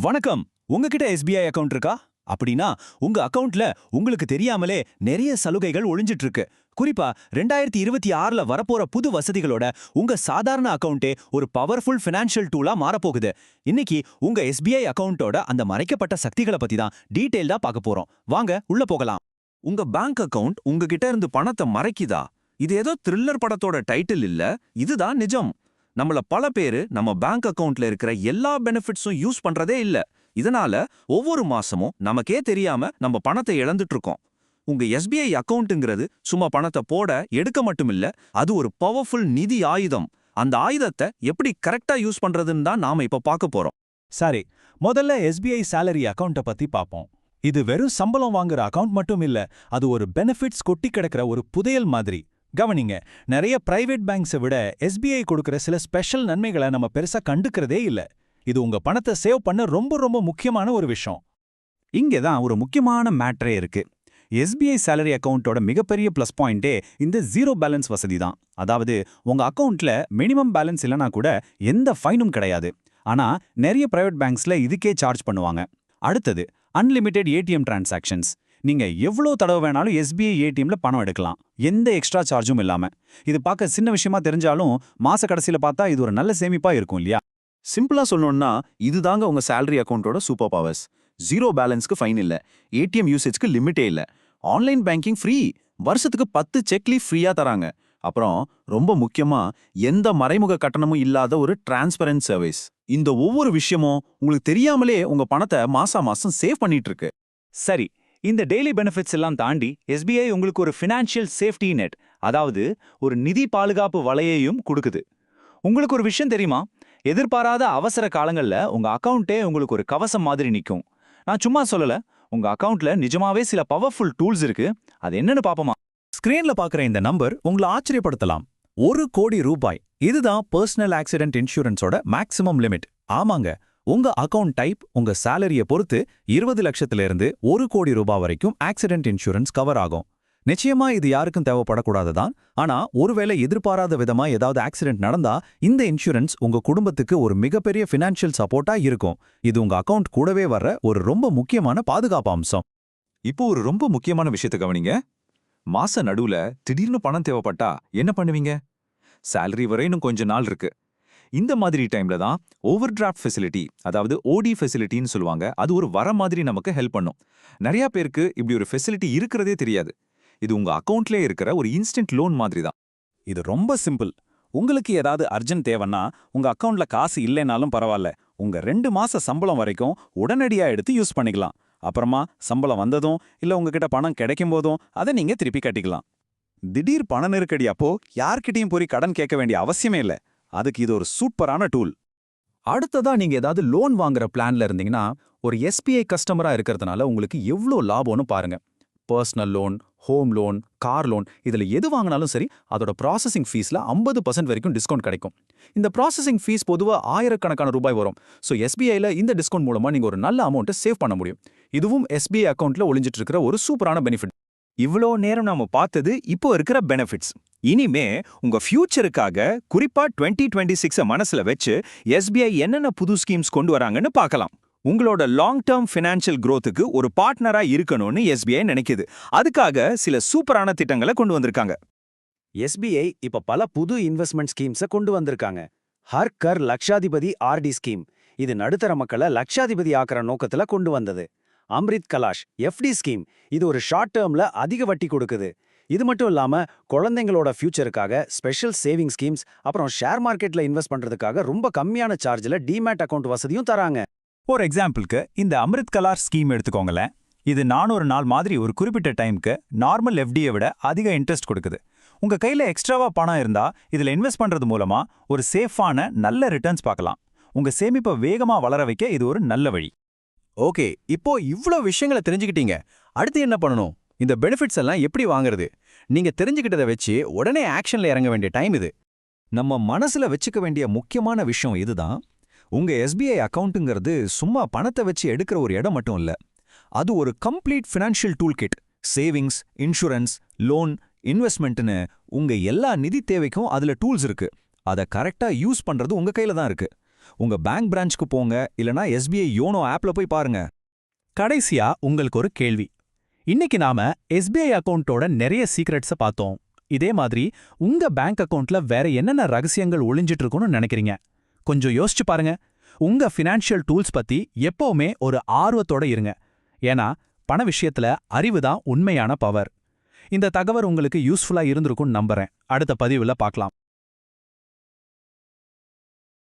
வணக்கம். உங்ககிட்ட SBI account இருக்கா? அப்படின்னா உங்க அக்கவுண்ட்ல உங்களுக்கு தெரியாமலே நிறைய சலுகைகள் ஒளிஞ்சிட்டு இருக்கு குறிப்பா ரெண்டாயிரத்தி இருபத்தி ஆறுல வரப்போற புது வசதிகளோட உங்க சாதாரண அக்கவுண்டே ஒரு பவர்ஃபுல் ஃபினான்ஷியல் டூலா மாறப்போகுது. இன்னைக்கு உங்க எஸ்பிஐ அக்கவுண்டோட அந்த மறைக்கப்பட்ட சக்திகளை பத்தி தான் டீட்டெயில்டா பார்க்க போறோம். வாங்க உள்ள போகலாம். உங்க பேங்க் அக்கவுண்ட் உங்ககிட்ட இருந்து பணத்தை மறைக்குதா? இது ஏதோ த்ரில்லர் படத்தோட டைட்டில் இல்ல? இதுதான் நிஜம். நம்மள பல பேரு நம்ம பேங்க் அக்கவுண்ட்ல இருக்கிற எல்லா பெனிஃபிட்ஸும் யூஸ் பண்றதே இல்ல. இதனால ஒவ்வொரு மாசமும் நமக்கே தெரியாம நம்ம பணத்தை இழந்துட்டு இருக்கோம். உங்க எஸ்பிஐ அக்கவுண்ட்ங்கிறது சும்மா பணத்தை போட எடுக்க மட்டும் இல்ல அது ஒரு பவர்ஃபுல் நிதி ஆயுதம். அந்த ஆயுதத்தை எப்படி கரெக்டா யூஸ் பண்றதுன்னு தான் நாம இப்ப பார்க்க போறோம். சரி முதல்ல எஸ்பிஐ சேலரி அக்கவுண்ட்டை பத்தி பார்ப்போம். இது வெறும் சம்பளம் வாங்குற அக்கவுண்ட் மட்டும் இல்ல அது ஒரு பெனிஃபிட்ஸ் கொட்டி கிடக்கிற ஒரு புதையல் மாதிரி. கவனிங்க நிறைய பிரைவேட் பேங்க்ஸை விட எஸ்பிஐ கொடுக்குற சில ஸ்பெஷல் நன்மைகளை நம்ம பெருசா கண்டுக்கிறதே இல்ல. இது உங்க பணத்தை சேவ் பண்ண ரொம்ப ரொம்ப முக்கியமான ஒரு விஷயம். இங்கே தான் ஒரு முக்கியமான மேட்ரே இருக்கு. எஸ்பிஐ சேலரி அக்கவுண்டோட மிகப்பெரிய ப்ளஸ் பாயிண்டே இந்த ஜீரோ பேலன்ஸ் வசதி தான். அதாவது உங்க அக்கவுண்ட்ல மினிமம் பேலன்ஸ் இல்லைனா கூட எந்த ஃபைனும் கிடையாது. ஆனா நிறைய பிரைவேட் பேங்க்ஸ்ல இதுக்கே சார்ஜ் பண்ணுவாங்க. அடுத்தது அன்லிமிட்டெட் ஏடிஎம் டிரான்சாக்ஷன்ஸ் நீங்க எவ்வளோ தடவை வேணாலும் எஸ்பிஐ ஏடிஎம்ல பணம் எடுக்கலாம். எந்த எக்ஸ்ட்ரா சார்ஜும் இல்லாம. இது பார்க்க சின்ன விஷயமா தெரிஞ்சாலும் மாச கடைசியில பார்த்தா இது ஒரு நல்ல சேமிப்பா இருக்கும் இல்லையா? சிம்பிளா சொல்லணும்னா இதுதாங்க உங்க சேலரி அக்கவுண்டோட சூப்பர் பவர்ஸ் ஜீரோ பேலன்ஸ்க்கு ஃபைன் இல்ல. ஏடிஎம் யூசேஜ்க்கு லிமிட்டே இல்ல. ஆன்லைன் பேங்கிங் ஃப்ரீ வருஷத்துக்கு பத்து செக்லி ஃப்ரீயா தராங்க. அப்புறம் ரொம்ப முக்கியமா எந்த மறைமுக கட்டணமும் இல்லாத ஒரு டிரான்ஸ்பரன்ட் சர்வீஸ் இந்த ஒவ்வொரு விஷயமும் உங்களுக்கு தெரியாமலே உங்க பணத்தை மாசா மாசம் சேவ் பண்ணிட்டு இருக்கு. சரி இந்த டெய்லி பெனிஃபிட்ஸ் எல்லாம் தாண்டி எஸ்பிஐ உங்களுக்கு ஒரு ஃபினான்ஷியல் சேஃப்டி நெட் அதாவது ஒரு நிதி பாதுகாப்பு வலையையும் கொடுக்குது. உங்களுக்கு ஒரு விஷயம் தெரியுமா? எதிர்பாராத அவசர காலங்கள்ல உங்க அக்கவுண்டே உங்களுக்கு ஒரு கவசம் மாதிரி நிக்கும். நான் சும்மா சொல்லல உங்க அக்கௌண்ட்டில் நிஜமாவே சில பவர்ஃபுல் டூல்ஸ் இருக்கு. அது என்னன்னு பாப்போமா? ஸ்க்ரீனில் பார்க்குற இந்த நம்பர் உங்களை ஆச்சரியப்படுத்தலாம். ஒரு கோடி ரூபாய். இதுதான் பர்சனல் ஆக்சிடென்ட் இன்சூரன்ஸோட மேக்ஸிமம் லிமிட் ஆமாங்க உங்க அக்கவுண்ட் டைப் உங்க சேலரியை பொறுத்து இருபது லட்சத்துல இருந்து ஒரு கோடி ரூபாய் வரைக்கும் ஆக்சிடென்ட் இன்சூரன்ஸ் கவர் ஆகும். நிச்சயமா இது யாருக்கும் தேவைப்படக்கூடாது தான் ஆனா ஒருவேளை எதிர்பாராத விதமா ஏதாவது ஆக்சிடென்ட் நடந்தா இந்த இன்சூரன்ஸ் உங்க குடும்பத்துக்கு ஒரு மிகப்பெரிய ஃபினான்ஷியல் சப்போர்ட்டா இருக்கும். இது உங்க அக்கவுண்ட் கூடவே வர்ற ஒரு ரொம்ப முக்கியமான பாதுகாப்பு அம்சம். இப்போ ஒரு ரொம்ப முக்கியமான விஷயத்தை கவனிங்க. மாச நடுவுல திடீர்னு பணம் தேவைப்பட்டா என்ன பண்ணுவீங்க? சேலரி வரை இன்னும் கொஞ்ச நாள் இருக்கு. இந்த மாதிரி டைம்ல தான் ஓவர் டிராஃப்ட் ஃபெசிலிட்டி அதாவது ஓடி ஃபெசிலிட்டின்னு சொல்லுவாங்க அது ஒரு வர மாதிரி நமக்கு ஹெல்ப் பண்ணும். நிறைய பேருக்கு இப்படி ஒரு ஃபெசிலிட்டி இருக்கிறதே தெரியாது. இது உங்க அக்கவுண்ட்லயே இருக்கிற ஒரு இன்ஸ்டன்ட் லோன் மாதிரி தான். இது ரொம்ப சிம்பிள் உங்களுக்கு ஏதாவது அர்ஜென்ட் தேவைன்னா உங்க அக்கவுண்ட்ல காசு இல்லைனாலும் பரவாயில்ல. உங்க ரெண்டு மாச சம்பளம் வரைக்கும் உடனடியா எடுத்து யூஸ் பண்ணிக்கலாம். அப்புறமா சம்பளம் வந்ததும் இல்ல உங்ககிட்ட பணம் கிடைக்கும் போதும் அதை நீங்க திருப்பி கட்டிக்கலாம். திடீர் பண நெருக்கடி அப்போ யார்கிட்டயும் போய் கடன் கேட்க வேண்டிய அவசியமே இல்ல. அதுக்கு இது ஒரு சூப்பரான டூல். அடுத்ததா நீங்க ஏதாவது லோன் வாங்குற பிளான்ல இருந்தீங்கன்னா ஒரு எஸ்பிஐ கஸ்டமரா இருக்கிறதுனால உங்களுக்கு எவ்வளோ லாபம்னு பாருங்க. Personal loan home loan car loan இதுல எது வாங்கினாலும் சரி அதோட ப்ராசஸிங் ஃபீஸ்ல ஐம்பது பர்சன்ட் வரைக்கும் டிஸ்கவுண்ட் கிடைக்கும். இந்த ப்ராசஸிங் ஃபீஸ் பொதுவா ஆயிரக்கணக்கான ரூபாய் வரும். ஸோ எஸ்பிஐல இந்த டிஸ்கவுண்ட் மூலமா நீங்க ஒரு நல்ல அமௌண்ட்டை சேவ் பண்ண முடியும். இதுவும் எஸ்பிஐ அக்கவுண்ட்ல ஒளிஞ்சிட்டு இருக்கிற ஒரு சூப்பரான பெனிஃபிட். இவ்வளோ நேரம் நாம பார்த்தது இப்போ இருக்கிற பெனிஃபிட்ஸ் இனிமே உங்க ஃபியூச்சருக்காக குறிப்பா 2026 டுவெண்ட்டி சிக்ஸை மனசுல வச்சு எஸ்பிஐ என்னென்ன புது ஸ்கீம்ஸ் கொண்டு வராங்கன்னு பார்க்கலாம். உங்களோட லாங் டேர்ம் ஃபினான்ஷியல் க்ரோத்துக்கு ஒரு பார்ட்னரா இருக்கணும்னு எஸ்பிஐ நினைக்குது. அதுக்காக சில சூப்பரான திட்டங்களை கொண்டு வந்திருக்காங்க. எஸ்பிஐ இப்ப பல புது இன்வெஸ்ட்மெண்ட் ஸ்கீம்ஸ கொண்டு வந்திருக்காங்க. ஹர் கர் லக்ஷாதிபதி ஆர்டி ஸ்கீம் இது நடுத்தர மக்களை லக்ஷாதிபதி ஆக்குற நோக்கத்துல கொண்டு வந்தது. அம்ரித் கலாஷ் எஃப்டி ஸ்கீம் இது ஒரு ஷார்ட் டேர்ம்ல அதிக வட்டி கொடுக்குது. இது மட்டும் இல்லாம குழந்தைங்களோட ஃபியூச்சருக்காக ஸ்பெஷல் சேவிங் ஸ்கீம்ஸ் அப்புறம் ஷேர் மார்க்கெட்ல இன்வெஸ்ட் பண்றதுக்காக ரொம்ப கம்மியான சார்ஜ்ல டிமேட் அக்கவுண்ட் வசதியும் தராங்க. ஒரு எக்ஸாம்பிளுக்கு இந்த அமிர்த் கலார் ஸ்கீம் எடுத்துக்கோங்களேன். இது நானூறு நாள் மாதிரி ஒரு குறிப்பிட்ட டைம்க்கு நார்மல் எஃப்டியை விட அதிக இன்ட்ரெஸ்ட் கொடுக்குது. உங்க கையில எக்ஸ்ட்ராவா பணம் இருந்தா இதுல இன்வெஸ்ட் பண்றது மூலமா ஒரு சேஃபான நல்ல ரிட்டர்ன்ஸ் பார்க்கலாம். உங்க சேமிப்பை வேகமா வளர வைக்க இது ஒரு நல்ல வழி. ஓகே இப்போ இவ்ளோ விஷயங்களை தெரிஞ்சுக்கிட்டீங்க. அடுத்து என்ன பண்ணணும்? இந்த பெனிஃபிட்ஸ் எல்லாம் எப்படி வாங்குறது? நீங்க தெரிஞ்சுக்கிட்டதை வச்சு உடனே ஆக்ஷன்ல இறங்க வேண்டிய டைம் இது. நம்ம மனசுல வச்சுக்க வேண்டிய முக்கியமான விஷயம் இதுதான். உங்க எஸ்பிஐ அக்கௌண்ட்டுங்கிறது சும்மா பணத்தை வச்சு எடுக்கிற ஒரு இடம் மட்டும் இல்ல. அது ஒரு complete financial tool kit savings insurance loan இன்வெஸ்ட்மெண்ட்னு உங்க எல்லா நிதி தேவைக்கும் அதுல டூல்ஸ் இருக்கு. அதை கரெக்டா யூஸ் பண்றது உங்க கையில தான் இருக்கு. உங்க பேங்க் பிரான்ச்சுக்கு போங்க இல்லனா எஸ்பிஐ யோனோ ஆப்ல போய் பாருங்க. கடைசியா உங்களுக்கு ஒரு கேள்வி. இன்னைக்கு நாம எஸ்பிஐ அக்கவுண்டோட நிறைய சீக்ரெட்ஸ பார்த்தோம். இதே மாதிரி உங்க பேங்க் அக்கவுண்ட்ல வேற என்னென்ன ரகசியங்கள் ஒளிஞ்சிட்டு இருக்கும்னு நினைக்கிறீங்க? கொஞ்சம் யோசிச்சு பாருங்க. உங்க ஃபினான்ஷியல் டூல்ஸ் பத்தி எப்பவுமே ஒரு ஆர்வத்தோட இருங்க. ஏன்னா பண விஷயத்துல அறிவு தான் உண்மையான பவர். இந்த தகவல் உங்களுக்கு யூஸ்ஃபுல்லா இருந்திருக்கும்னு நம்புறேன். அடுத்த பதிவுல பார்க்கலாம்